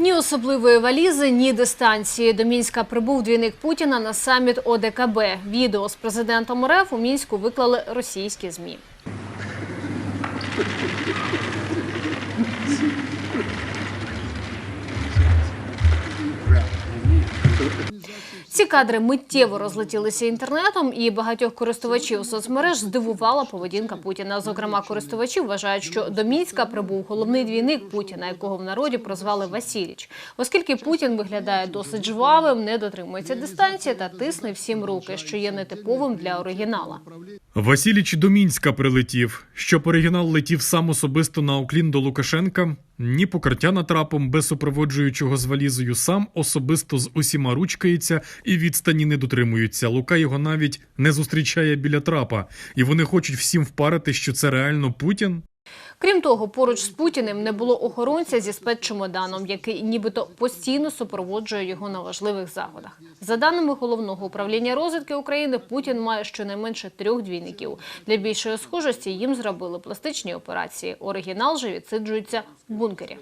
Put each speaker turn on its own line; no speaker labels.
Ні особливої валізи, ні дистанції. До Мінська прибув двійник Путіна на саміт ОДКБ. Відео з президентом РФ у Мінську виклали російські змі. Ці кадри миттєво розлетілися інтернетом, і багатьох користувачів соцмереж здивувала поведінка Путіна. Зокрема, користувачі вважають, що до Мінська прибув головний двійник Путіна, якого в народі прозвали Васіліч. Оскільки Путін виглядає досить жвавим, не дотримується дистанції та тисне всім руки, що є нетиповим для оригінала.
Васіліч до Мінська прилетів. Щоб оригінал летів сам особисто на оклін до Лукашенка, ні покриття натрапом без супроводжуючого з валізою, сам особисто з усіма ручкається і відстані не дотримуються. Лука його навіть не зустрічає біля трапа, і вони хочуть всім впарити, що це реально Путін.
Крім того, поруч з Путіним не було охоронця зі спецчемоданом, який нібито постійно супроводжує його на важливих заходах. За даними головного управління розвідки України, Путін має щонайменше трьох двійників. Для більшої схожості їм зробили пластичні операції. Оригінал же відсиджується в бункері.